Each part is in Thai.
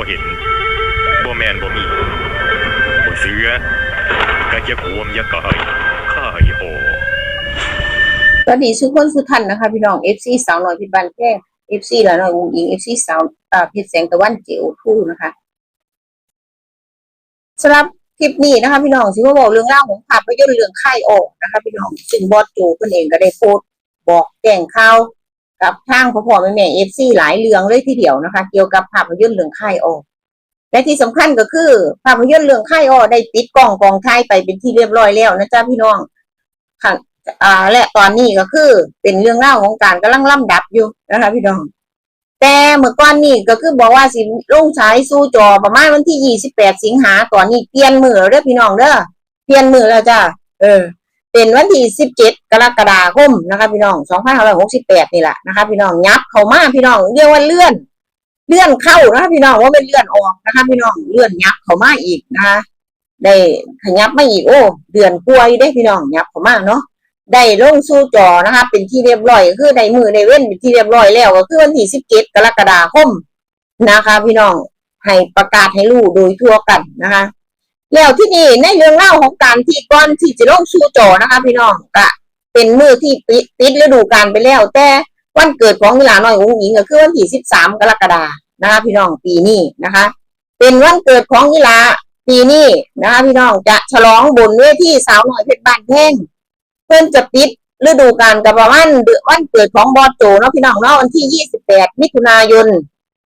บ่เห็นบ่แมนบ่มีบ่เสือกะจะขวมยากายข้ายออสวัสดีทุกคนสุท่านนะคะพี่น้อง FC สาวน้อยพิบันแก้ FC แล้วน้อยวุ้งอิง FC สาวอ่าเพชรแสงตะวันเจียวทู่นะคะสำหรับคลิปนี้นะคะ พี่น้องสิมาบอกเรื่องเล่าของภาพยนตร์เรื่องค่ายออกนะคะ พี่น้องซึ่งบอสโจเพิ่นเองก็ได้โพสต์บอกแจ้งข่าว กับทางพ่อพ่อแม่แม่ FC หลายเรื่องเลยทีเดียวนะคะ เกี่ยวกับภาพยนตร์เรื่องค่ายออและที่สำคัญก็คือภาพยนตร์เรื่องค่ายออได้ปิดกล้องกองถ่ายไปเป็นที่เรียบร้อยแล้วนะจ๊ะพี่น้องค่ะอ่าและตอนนี้ก็คือเป็นเรื่องเล่าของการกำลังล่ำดับอยู่นะคะ พี่น้อง แต่เมื่อก่อนนี่ก็คือบอกว่าสิลงฉายสู่จอประมาณวันที่ยี่สิบแปดสิงหาตอนนี้เปลี่ยนมือด้วเด้อพี่น้องเด้อเปลี่ยนมือแล้วจ้าเออ เป็นวันที่สิบเจ็ดกรกฎาคมนะคะพี่น้องสองพันห้าร้อยหกสิบแปดนี่แหละนะคะพี่น้องยับเข้ามาพี่น้องเรียกว่าเลื่อน เลื่อนเข้านะคะพี่น้องว่าเป็นเลื่อนออกนะคะพี่น้องเลื่อนยับเข้ามาอีกนะคะได้ขยับมาอีกโอ้เดือนกล้วยได้พี่น้องยับเข้ามาเนาะได้ลงสู่จอนะคะ เป็นที่เรียบร้อยคือได้มือได้เว้นเป็นที่เรียบร้อยแล้วก็คือวันที่สิบเจ็ดกรกฎาคมนะคะ พี่น้องให้ประกาศให้รู้โดยทั่วกันนะคะ แล้วที่นี่ในเรื่องเล่าของการที่ก่อนที่จะลงสู่จนะคะ พี่น้องก็เป็นมือที่ปิดปิดฤดูกาลไปแล้ว แต่วันเกิดของเวลาน้อยอุ้งหญิงก็คือวันที่สิบสามกรกฎานะคะ พี่น้องปีนี้นะคะ เป็นวันเกิดของกีฬาปีนี้นะคะ พี่น้องจะฉลองบนเวทีสาวน้อยเพชรบ้านแท่งเพื่อนจะปิดฤดูกาลกับประมาณเดือนวันเกิดของบอสโจเนาะพี่น้องเนาะวันที่28มิถุนายน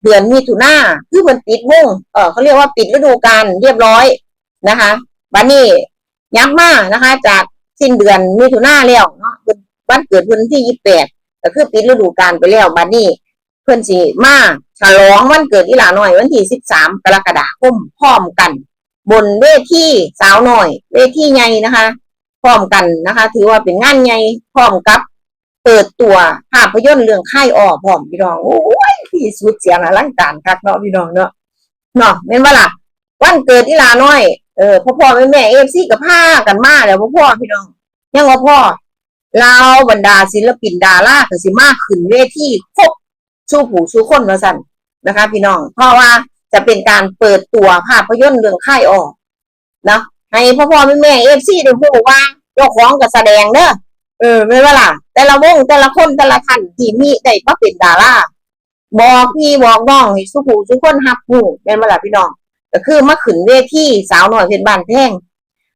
เดือนมิถุนาคือเพิ่นปิดวงเออเขาเรียกว่าปิดฤดูกาลเรียบร้อย นะคะบัดนี้ยับมานะคะ จากสิ้นเดือนมิถุนาแล้วเนาะวันเกิดเพิ่นวันที่28ก็คือปิดฤดูกาลไปแล้วบัดนี้เพิ่อนสิมาฉลองวันเกิดอีหลาน้อยวันที่13กรกฎาคมพร้อมกัน บนเวทีสาวหน้อย เวทีใหญ่นะคะพร้อมกันนะคะ ถือว่าเป็นงานใหญ่พร้อมกับ เปิดตัวภาพยนตร์เรื่องค่ายอ้อพร้อมพี่น้องโอ้ยที่สุดเสียงอลังการคักเนาะพี่น้องเนาะเนาะเป็นว่าล่ะวันเกิดอีหลาน้อย เออพ่อพ่อแม่แม่เอฟซีกับผ้ากันมาแล้วพ่อพ่อพี่น้องยังว่าพ่อเราบรรดาศิลปินดาราก็สิมากขึ้นเวทีครบสู้ผู้สู้คนมาสั่นนะคะ พี่น้อง เพราะว่าจะเป็นการเปิดตัวภาพยนตร์เรื่องค่ายออเนะให้พ่อพ่อแม่แม่เอฟซีได้รู้ว่าเจ้าของก็แสดงเด้อเออไม่ว่าล่ะ แต่ละวงแต่ละคนแต่ละท่านที่มีได้มาเป็นดาราบอกพี่บอกน้องให้สุขูสุกคนฮับหูแม่นบ่ล่ะพี่น้อง ก็คือมาขึ้นเวทีสาวหน่อยเพชรบ้านแท่ง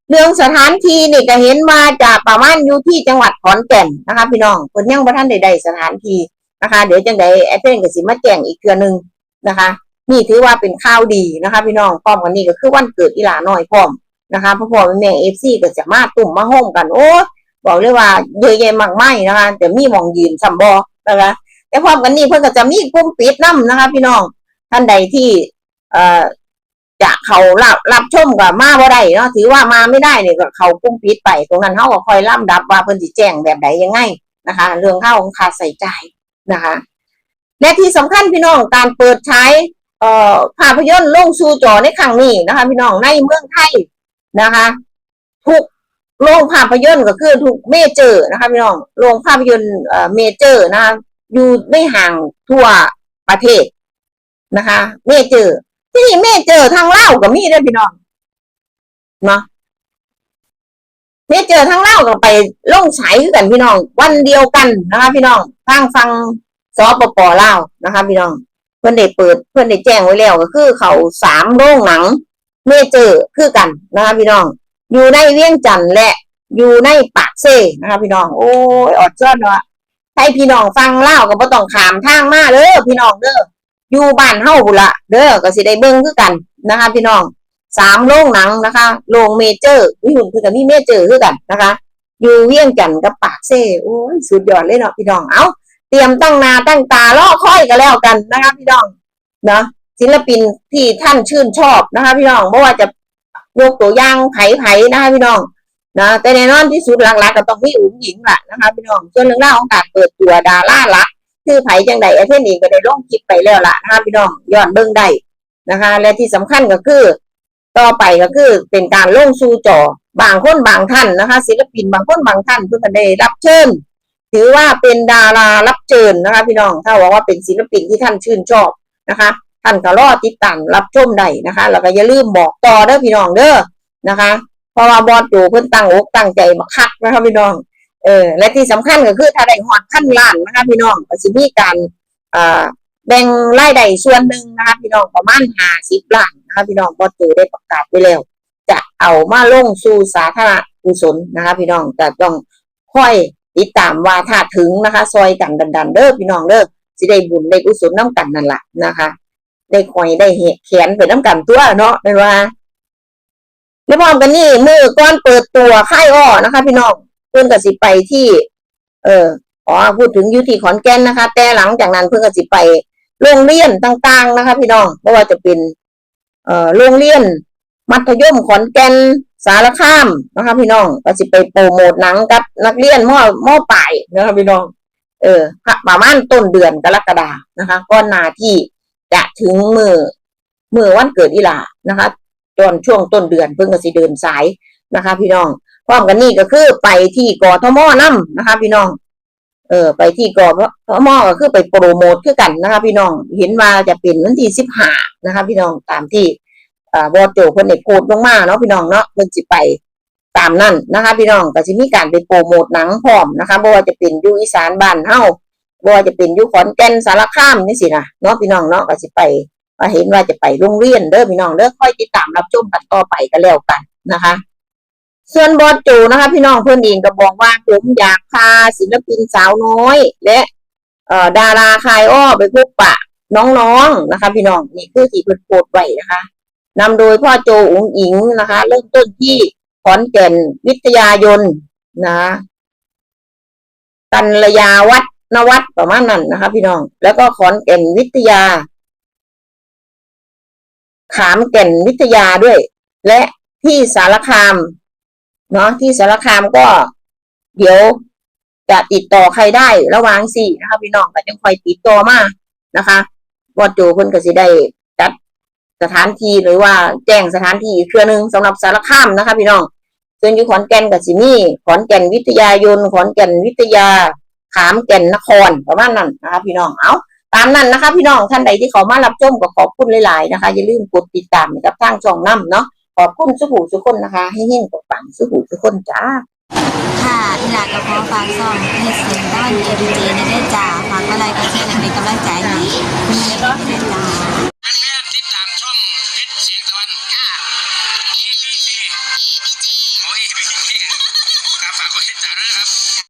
เรื่องสถานที่นี่ก็เห็นมาจากประมาณอยู่ที่จังหวัดขอนแก่นนะคะ พี่น้องเพิ่นยังบ่ทันได้ได้สถานที่นะคะ เดี๋ยวจังไดแอดเฟนก็สิมาแจ้งอีกเทื่อนึงนะคะ นี่ถือว่าเป็นข่าวดีนะคะ พี่น้องพร้อมกันนี้ก็คือวันเกิดอีหลาน้อยพร้อมนะคะพ่อพ่อแม่แม่เอฟซีก็จะมาตุ่มมาห้องกัน โอ้บอกเลยว่าเยอะแยะมากมายนะคะแต่มีมองยืนสัมบอนะคะแต่พร้อมกันนี้เพิ่นก็จะมีกลุ่มปิดน้ำนะคะ พี่น้องท่านใดที่เอ่อ จะเขารับรับชมกับมาบ่ได้เนาะถือว่ามาไม่ได้เนี่ยก็เขากลุ่มปิดไป ตรงนั้นเขาก็คอยล่ำดับว่าเพิ่นสิแจ้งแบบใดยังไงนะคะ เรื่องเข้าของค่าใส่ใจนะคะ และที่สำคัญพี่น้องการเปิดใช้เอ่อภาพยนตร์ลงสู่จอในครั้งนี้นะคะ พี่น้องในเมืองไทยนะคะทุกโรงภาพยนตร์ก็คือทุกเมเจอร์นะคะพี่น้องโรงภาพยนตร์เอ่อเมเจอร์นะคะอยู่ในห่างทั่วประเทศนะคะ เมเจอร์ ที่นี่เจอทางเล่าวก็มีด้วยพี่น้องนะเมเจอทางเล่าวก็ไปลงฉายคือกันพี่น้อง วันเดียวกันนะคะ พี่น้องทางฟังสปปเล่านะคะ พี่น้อง เพื่อนได้เปิด เพื่อนได้แจ้งไว้แล้วก็คือเขาสามโรงหนังเมเจอร์คือกันนะคะพี่น้อง อยู่ในเวียงจันทน์และอยู่ในปากเซ่นะคะพี่น้อง โอ้ยอดเจ้อนเนาะให้พี่น้องฟังเล่าก็บ่ต้องขามทางมาเด้อพี่น้องเด้อ อยู่บ้านเฮาบุละเด้อก็สิได้เบิ่งคือกันนะคะ พี่น้องสามโรงหนังนะคะโรงเมเจอร์วิหุ่นคือกับมีเมเจอร์คือกันนะคะ อยู่เวียงจันทน์กับปากเซ่โอ้ยสุดยอดเลยเนาะพี่น้องเอาเตรียมตั้งนาตั้งตารอค่อยกันแล้วกันนะคะพี่น้องเนาะศิลปินที่ท่านชื่นชอบนะคะ พี่น้องไม่ว่าจะยกตัวอย่างไผ่ไผ่นะคะพี่น้องนะแต่แน่นอนที่สุดหลักๆก็ต้องมีอุ๋งหญิงแหละนะคะพี่น้องส่วนเรื่องราวของการเปิดตัวดาราละ คือไผ่จังใดไอเทนเองก็ได้ลงคลิปไปแล้วล่ะนะคะพี่น้องย้อนเบิ่งได้นะคะ และที่สำคัญก็คือ ต่อไปก็คือเป็นการลงสู่จอบางคนบางท่านนะคะ ศิลปินบางคนบางท่านเพื่อกันได้รับเชิญ ถือว่าเป็นดารารับเชิญนะคะ พี่น้องถ้าบอกว่าเป็นศิลปินที่ท่านชื่นชอบนะคะท่านก็รอติดตามรับชมได้นะคะแล้วก็อย่าลืมบอกต่อเด้อพี่น้องเด้อนะคะ เพราะว่าบอสโจเพิ่นตั้งอกตั้งใจมาคักนะคะพี่น้อง เออและที่สำคัญก็คือถ้าได้ฮอดขั้นล้านนะคะพี่น้องก็สิมีการอ่าแบ่งรายได้ส่วนหนึ่งนะคะพี่น้องประมาณ50ล้านนะคะพี่น้องบอสโจได้ประกาศไว้แล้ว จะเอามาลงสู่สาธารณกุศลนะคะพี่น้องแต่ต้องค่อยติดตามว่าถ้าถึงนะคะ ซอยกันดันๆเด้อพี่น้องเด้อสิได้บุญได้กุศลน้ำกันนั่นแหละนะคะ ได้คอยได้เหแขนไปน้ำกันตัวเนาะไม่ว่าแล้วพร้อมกันนี่มือก้อนเปิดตัวค่ายอ้อนะคะ พี่น้อง พื่อนก็สิไปที่ เอออ๋อพูดถึงยุติขอนแก่นนะคะ แต่หลังจากนั้นเพื่อนก็สิไปโรงเรียนต่าง ๆนะคะ พี่น้องไม่ว่าจะเป็นเอ่อโรงเรียน มัธยมขอนแก่นสารคามนะคะ พี่น้องก็สิไปโปรโมทหนังกับนักเรียนมอมอปลายนะคะพี่น้อง เออประมาณต้นเดือนกรกฎานะคะก้อนนาที่จะถึงมือมือวันเกิดอีหลานะคะ ตอนช่วงต้นเดือนเพิ่งก็สิเดินสายนะคะ พี่น้อง พร้อมกันนี่ก็คือไปที่กอทมนํนะคะ พี่น้อง เออ ไปที่กอทมก็คือไปโปรโมทคือกันนะคะ พี่น้อง เห็นว่าจะเป็นวันที่สิบห้านะคะ พี่น้องตามที่อ่าบอโจเพิ่นได้โพสต์ลงมาเนาะพี่น้องเนาะเพิ่นสิไปตามนั่นนะคะ พี่น้องก็สิมีการไปโปรโมทหนังพร้อมนะคะบ่ว่าจะเป็นยูอีสานบ้านเฮาบ่ว่าจะเป็นยูขอนแก่นสารคามนี่สินะเนาะพี่น้องเนาะก็สิไปเห็นว่าจะไปโรงเรียนเด้อพี่น้องเด้อค่อยติดตามรับชมกันต่อไปกันแล้วกันนะคะ ส่วนบอสโจนะคะพี่น้องเพิ่อนเองก็บอกว่าผมอยากพาศิลปินสาวน้อย และเอ่อดาราคายอ้อไปพบปะน้องๆนะคะ พี่น้องนี่คือที่เพิ่นโพสต์ไว้นะคะนำโดยพ่อโจอุ๋งอิงนะคะ เริ่มต้นที่ขอนแก่นวิทยายนนะกัลยาวัฒนวัฒน์ประมาณนั้นนะคะ พี่น้อง แล้วก็ขอนแก่นวิทยา ขามแก่นวิทยาด้วย และที่สารคาม เนาะที่สารคามก็เดี๋ยวจะติดต่อใครได้ระว่างสี่นะคะพี่น้องก็ยังคอยติดต่อมานะคะวอดโจเพิ่นก็สิได้จัดสถานที่หรือว่าแจ้งสถานที่อีกเครือหนึ่งสำหรับสารคามนะคะ พี่น้องส่วนอยู่ขอนแก่นกับสิมี่ขอนแก่นวิทยายนขอนแก่นวิทยาขามแก่นนครประมาณนั้นนะคะพี่น้องเอาตามนั้นนะคะ พี่น้องท่านใดที่เขามารับชมก็ขอบคุณหลาย ๆ นะคะอย่าลืมกดติดตามกับทางช่องน้ำเนาะขอบคุณสุขุสุขคนนะคะ ให้เฮงกับ ปังสุขุสุขคนจ้าค่ะอีหลากับพอฟังซ่องเฮ็ดเสียงด้านเอดีจในได้จ้าฟังอะไรก็แค่นเป็นกำลังใจให้มีเรื่องที่ได้จ่าติดตามช่องเพชรเสงตะวันค่ะโอ้ยกับฝากกดติดตามด้วยครับ